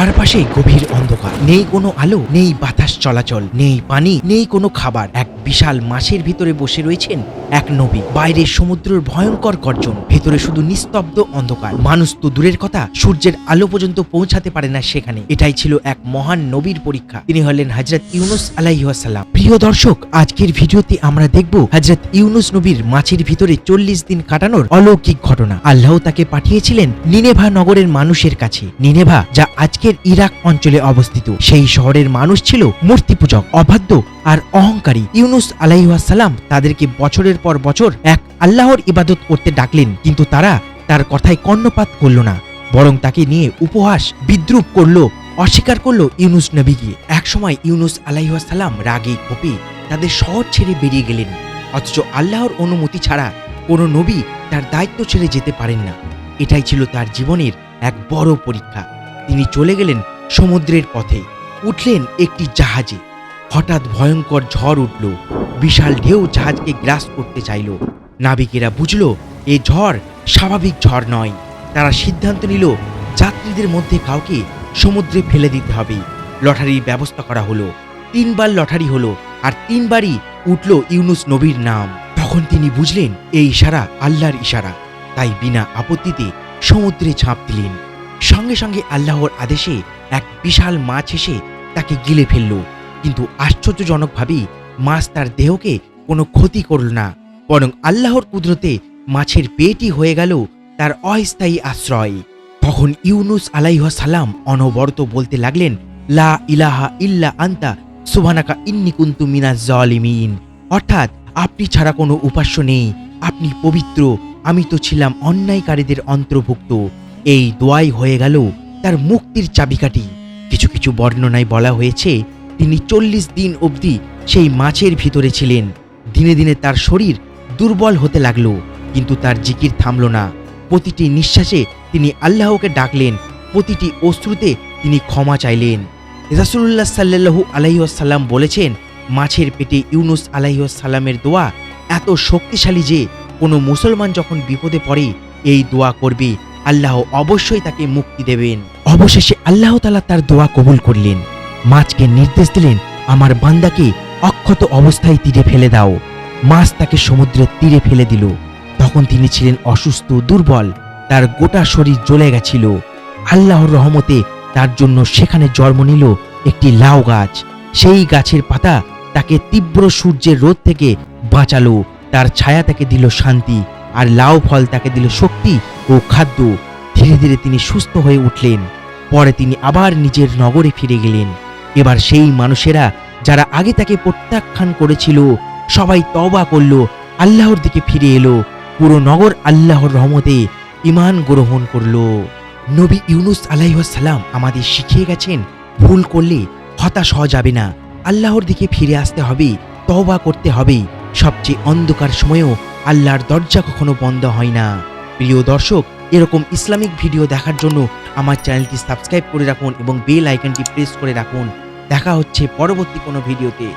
চারপাশে গভীর অন্ধকার। নেই কোনো আলো, নেই বাতাস চলাচল, নেই পানি, নেই কোনো খাবার। এক বিশাল মাছের ভিতরে বসে রয়েছেন এক নবী। বাইরে সমুদ্রের ভয়ঙ্কর গর্জন, ভেতরে শুধু নিস্তব্ধ অন্ধকার। মানুষ তো দূরের কথা, সূর্যের আলো পর্যন্ত পৌঁছাতে পারে না সেখানে। এটাই ছিল এক মহান নবীর পরীক্ষা। তিনি হলেন হজরত ইউনুস আলাইহাল্লাম প্রিয় দর্শক, আজকের ভিডিওতে আমরা দেখব হজরত ইউনুস নবীর মাছের ভিতরে চল্লিশ দিন কাটানোর অলৌকিক ঘটনা। আল্লাহ তাকে পাঠিয়েছিলেন নিনেভা নগরের মানুষের কাছে। নিনেভা, যা আজকের ইরাক অঞ্চলে অবস্থিত। সেই শহরের মানুষ ছিল মূর্তি পূজক অবাধ্য আর অহংকারী। ইউনুস আলাইহাসাল্লাম তাদেরকে বছরের পর বছর এক আল্লাহর ইবাদত করতে ডাকলেন, কিন্তু তারা তার কথায় কর্ণপাত করল না, বরং তাকে নিয়ে উপহাস, বিদ্রুপ করল, অস্বীকার করল ইউনুস নবীকে। একসময় ইউনুস আলাইহাসাল্লাম রাগে কোপে তাদের শহর ছেড়ে বেরিয়ে গেলেন, অথচ আল্লাহর অনুমতি ছাড়া কোনো নবী তার দায়িত্ব ছেড়ে যেতে পারেন না। এটাই ছিল তার জীবনের এক বড় পরীক্ষা। তিনি চলে গেলেন সমুদ্রের পথে, উঠলেন একটি জাহাজে। হঠাৎ ভয়ঙ্কর ঝড় উঠল। বিশাল ঢেউ জাহাজকে গ্রাস করতে চাইল। নাবিকেরা বুঝল, এ ঝড় স্বাভাবিক ঝড় নয়। তারা সিদ্ধান্ত নিল, যাত্রীদের মধ্যে কাউকে সমুদ্রে ফেলে দিতে হবে। লটারির ব্যবস্থা করা হলো। তিনবার লটারি হলো আর তিনবারই উঠল ইউনুস নবীর নাম। তখন তিনি বুঝলেন এই ইশারা আল্লাহর ইশারা। তাই বিনা আপত্তিতে সমুদ্রে ঝাঁপ দিলেন। সঙ্গে সঙ্গে আল্লাহর আদেশে এক বিশাল মাছ এসে তাকে গিলে ফেলল। কিন্তু আশ্চর্যজনকভাবেই মাছ তার দেহকে কোনো ক্ষতি করল না, বরং আল্লাহর কুদরতে মাছের পেটই হয়ে গেল তার অস্থায়ী আশ্রয়। তখন ইউনুস আলাইহাসাল্লাম অনবরত বলতে লাগলেন, লা ইলাহা ইল্লা আন্তা, সুবহানাকা ইন্নি কুন্তু মিনাজ জালিমিন। অর্থাৎ আপনি ছাড়া কোনো উপাস্য নেই, আপনি পবিত্র, আমি তো ছিলাম অন্যায়কারীদের অন্তর্ভুক্ত। এই দোয়াই হয়ে গেল তার মুক্তির চাবিকাঠি। কিছু কিছু বর্ণনায় বলা হয়েছে তিনি চল্লিশ দিন অবধি সেই মাছের ভিতরে ছিলেন। দিনে দিনে তার শরীর দুর্বল হতে লাগল, কিন্তু তার জিকির থামল না। প্রতিটি নিঃশ্বাসে তিনি আল্লাহকে ডাকলেন, প্রতিটি অশ্রুতে তিনি ক্ষমা চাইলেন। রাসুল্লাহ সাল্লাহু আলাইসাল্লাম বলেছেন, মাছের পেটে ইউনুস আলাইসাল্লামের দোয়া এত শক্তিশালী যে কোনো মুসলমান যখন বিপদে পড়ে, এই দোয়া করবে। আল্লাহ অবশ্যই তাকে মুক্তি দেবেন। অবশেষে আল্লাহ তালা তার দোয়া কবুল করলেন। মাছকে নির্দেশ দিলেন, আমার বান্দাকে অক্ষত অবস্থায় তীরে ফেলে দাও। মাছ তাকে সমুদ্রের তীরে ফেলে দিল। তখন তিনি ছিলেন অসুস্থ দুর্বল, তার গোটা শরীর জ্বলে গেছিল। আল্লাহর রহমতে তার জন্য সেখানে জন্ম নিল একটি লাউ গাছ। সেই গাছের পাতা তাকে তীব্র সূর্যের রোদ থেকে বাঁচালো, তার ছায়া তাকে দিল শান্তি, আর লাউ ফল তাকে দিল শক্তি ও খাদ্য। ধীরে ধীরে তিনি সুস্থ হয়ে উঠলেন। পরে তিনি আবার নিজের নগরে ফিরে গেলেন। এবার সেই মানুষেরা যারা আগে তাকে প্রত্যাখ্যান করেছিল, সবাই তওবা করল, আল্লাহর দিকে ফিরে এলো, পুরো নগর আল্লাহর রহমতে ইমান গ্রহণ করল। নবী ইউনুস আলাইসাল্লাম আমাদের শিখিয়ে গেছেন, ভুল করলে হতাশ হওয়া যাবে না, আল্লাহর দিকে ফিরে আসতে হবে, তওবা করতে হবে, সবচেয়ে অন্ধকার সময়েও আল্লাহর দরজা কখনো বন্ধ হয় না। প্রিয় দর্শক এরকম ইসলামিক ভিডিও দেখার জন্য আমার চ্যানেলটি সাবস্ক্রাইব করে রাখুন এবং বেল আইকনটি প্রেস করে রাখুন। দেখা হচ্ছে পরবর্তী কোনো ভিডিওতে।